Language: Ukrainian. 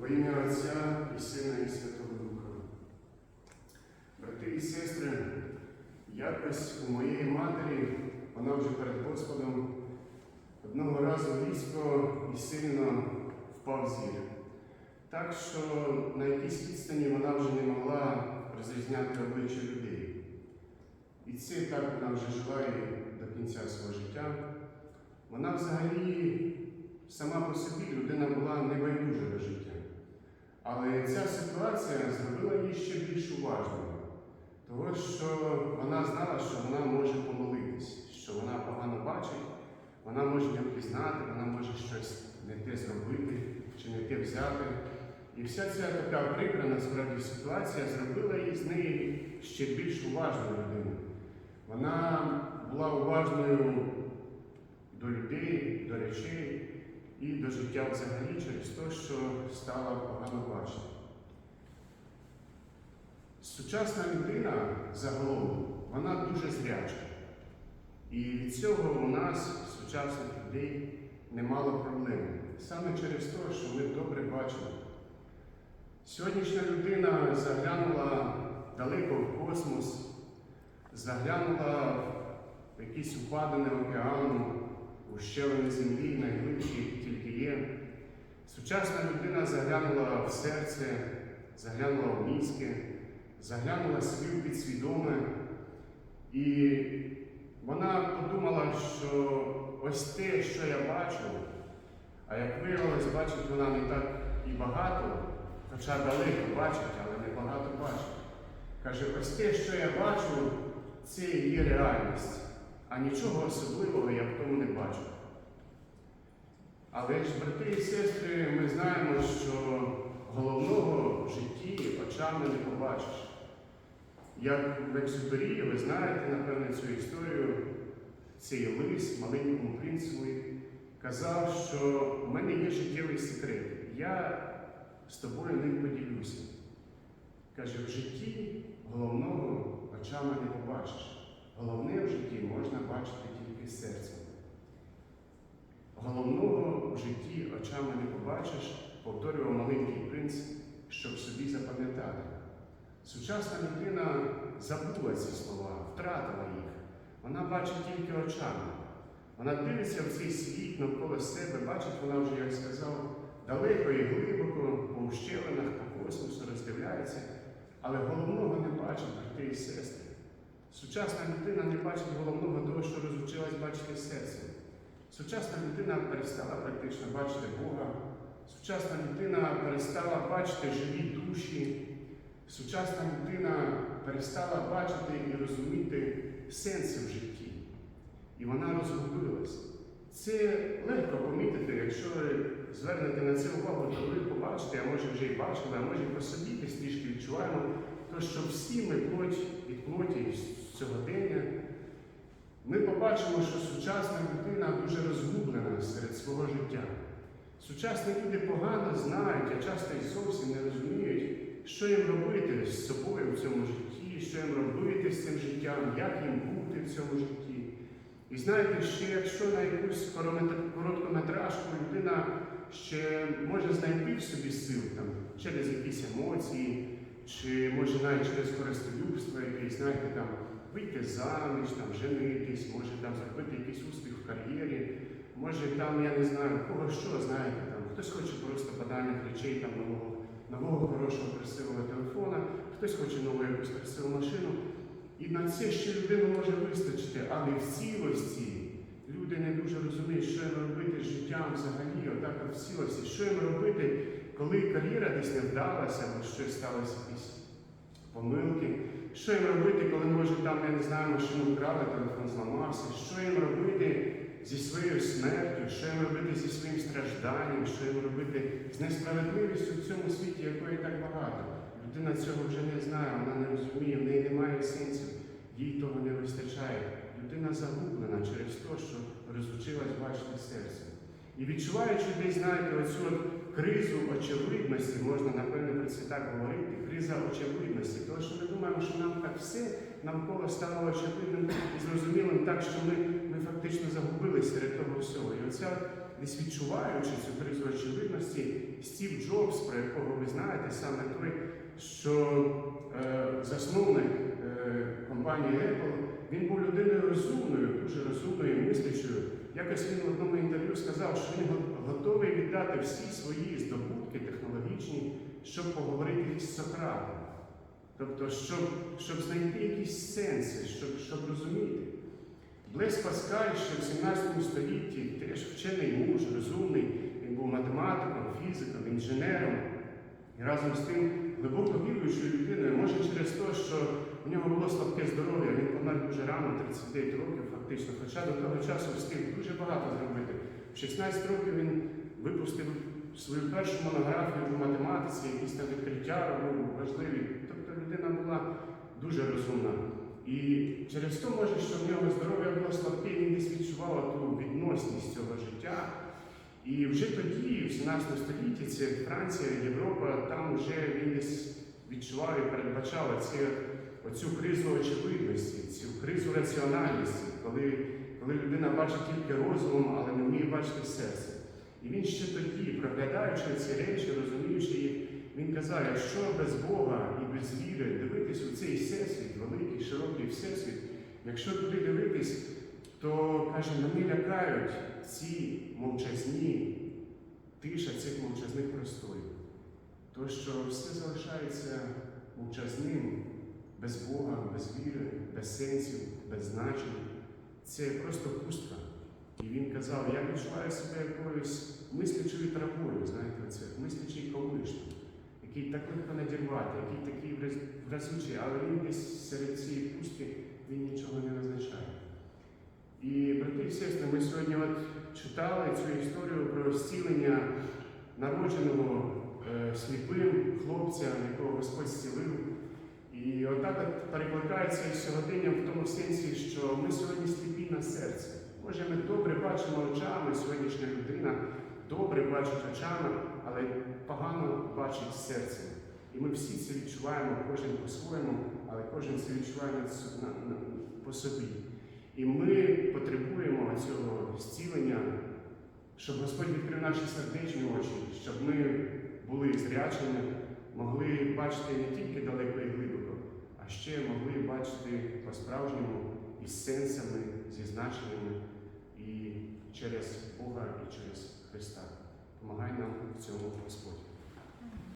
Во ім'я Отця і Сина і Святого Духа. Брати і сестри, якось у моєї матері, вона вже перед Господом, одного разу різко і сильно впав зір. Так що на якійсь відстані вона вже не могла розрізняти обличчя людей. І це так вона вже жила і до кінця свого життя. Вона взагалі сама по собі людина була небайдужа. Але ця ситуація зробила її ще більш уважною, тому що вона знала, що вона може помолитись, що вона погано бачить, вона може не впізнати, вона може щось не те зробити чи не те взяти. І вся ця така прикра насправді ситуація зробила її з неї ще більш уважною людиною. Вона була уважною до людей, до речей і до життя взагалі через те, що стала погано бачити. Сучасна людина загалом, вона дуже зряча. І від цього у нас, сучасних людей, немало проблем. Саме через те, що ми добре бачимо. Сьогоднішня людина заглянула далеко в космос, заглянула в якісь упадини океану, у щелини землі, найглибші. Сучасна людина заглянула в серце, заглянула в мізки, заглянула в підсвідоме, і вона подумала, що ось те, що я бачу, а як виявилось, бачить вона не так і багато, хоча далеко бачить, але не багато бачить. Каже, ось те, що я бачу, це і є реальність, а нічого особливого я в тому не бачу. Але ж, брати і сестри, ми знаємо, що головного в житті очами не побачиш. Як в Екзюпері, ви знаєте, напевне, цю історію, цей лист маленькому принцеві казав, що в мене є життєвий секрет. Я з тобою ним поділюся. Каже, в житті головного очами не побачиш. Головне в житті можна бачити тільки серцем. Головного в житті очами не побачиш, повторював маленький принц, щоб собі запам'ятати. Сучасна людина забула ці слова, втратила їх. Вона бачить тільки очами. Вона дивиться в цей світ навколо себе, бачить, вона вже, як сказав, далеко і глибоко, по ущелинах, по космосу роздивляється, але головного не бачить брати і сестри. Сучасна людина не бачить головного того, що розучилась бачити серцем. Сучасна людина перестала практично бачити Бога. Сучасна людина перестала бачити живі душі. Сучасна людина перестала бачити і розуміти сенси в житті. І вона розгубилась. Це легко помітити, якщо звернете на це увагу, то ви побачите, а може вже і бачили, а може і по собі десь трішки відчуваємо, то що всі ми плоть від плоті з сьогодення, ми побачимо, що сучасна людина дуже розгублена серед свого життя. Сучасні люди погано знають, а часто і зовсім не розуміють, що їм робити з собою в цьому житті, що їм робити з цим життям, як їм бути в цьому житті. І знаєте, ще якщо на якусь короткометражку людина ще може знайти в собі сил там, через якісь емоції, чи може навіть через користолюбство, якесь, знаєте, там, вийти заміж, там, женитись, може там зробити якийсь успіх в кар'єрі, може там, я не знаю, кого що, знаєте, там, хтось хоче просто банальних речей, там, нового, нового хорошого, красивого телефона, хтось хоче нову якусь красиву машину. І на це ще людину може вистачити, але в цілості люди не дуже розуміють, що їм робити з життям взагалі, отак от цілості, що їм робити, коли кар'єра десь не вдалася, або щось сталося якісь помилки. Що їм робити, коли, може, там, я не знаю, машину вкрали, телефон зламався, що їм робити зі своєю смертю, що їм робити зі своїм стражданням, що їм робити з несправедливістю в цьому світі, якої так багато. Людина цього вже не знає, вона не розуміє, в неї немає сенсів, їй того не вистачає. Людина загублена через те, що розучилась бачити серце. І відчуваючи десь, знаєте, оцю от кризу очевидності, можна, напевно, про це так говорити, криза очевидності, тому що ми думаємо, що нам так все навколо стало очевидним і зрозумілим так, що ми, ми фактично загубились серед того всього. І оця, десь відчуваючи цю кризу очевидності, Стів Джобс, про якого ви знаєте, саме той, що е, засновник е, компанії Apple, він був людиною розумною, дуже розумною, мислячою. Якось він в одному інтерв'ю сказав, що він готовий віддати всі свої здобутки технологічні, щоб поговорити з Сократом. Тобто, щоб, щоб знайти якісь сенси, щоб, щоб розуміти. Блес Паскаль ще в 17 столітті теж вчений муж, розумний, він був математиком, фізиком, інженером. І разом з тим глибоко віруючою людиною, може через те, що у нього було слабке здоров'я, він помер дуже рано, 39 років фактично, хоча до того часу встиг дуже багато зробити. В 16 років він випустив свою першу монографію по математиці, якісь там відкриття робив важливі. Тобто людина була дуже розумна. І через те, може, що в нього здоров'я було слабке, він десь відчував ту відносність цього життя. І вже тоді, в 17 столітті, це Франція, Європа, там вже він десь відчував і передбачав оці, оцю кризу очевидності, цю кризу раціональності, коли, коли людина бачить тільки розумом, але не вміє бачити серце. І він ще тоді, проглядаючи ці речі, розуміючи їх, він казав, якщо без Бога і без віри дивитись у цей всесвіт, великий, широкий всесвіт, якщо туди дивитись, то каже, мене лякають ці мовчазні, тиша цих мовчазних просторів. То, що все залишається мовчазним, без Бога, без віри, без сенсів, без значень, це просто пустка. І він казав, я відчуваю себе якоюсь мислячою травою, знаєте, оце, мислячий колишній, який так легко надірвати, який такий враз- вразучий, але він десь серед цієї пустки він нічого не означає. І, брати і сестри, ми сьогодні от читали цю історію про зцілення народженого е, сліпим хлопця, якого Господь зцілив. І отак от перекликається із сьогоденням в тому сенсі, що ми сьогодні сліпі на серце. Може, ми добре бачимо очами, сьогоднішня людина добре бачить очами, але погано бачить серцем. І ми всі це відчуваємо, кожен по-своєму, але кожен це відчуває по собі. І ми потребуємо цього зцілення, щоб Господь відкрив наші сердечні очі, щоб ми були зрячими, могли бачити не тільки далеко і глибоко, а ще могли бачити по-справжньому із сенсами, зі значеннями і через Бога, і через Христа. Помагай нам в цьому Господь.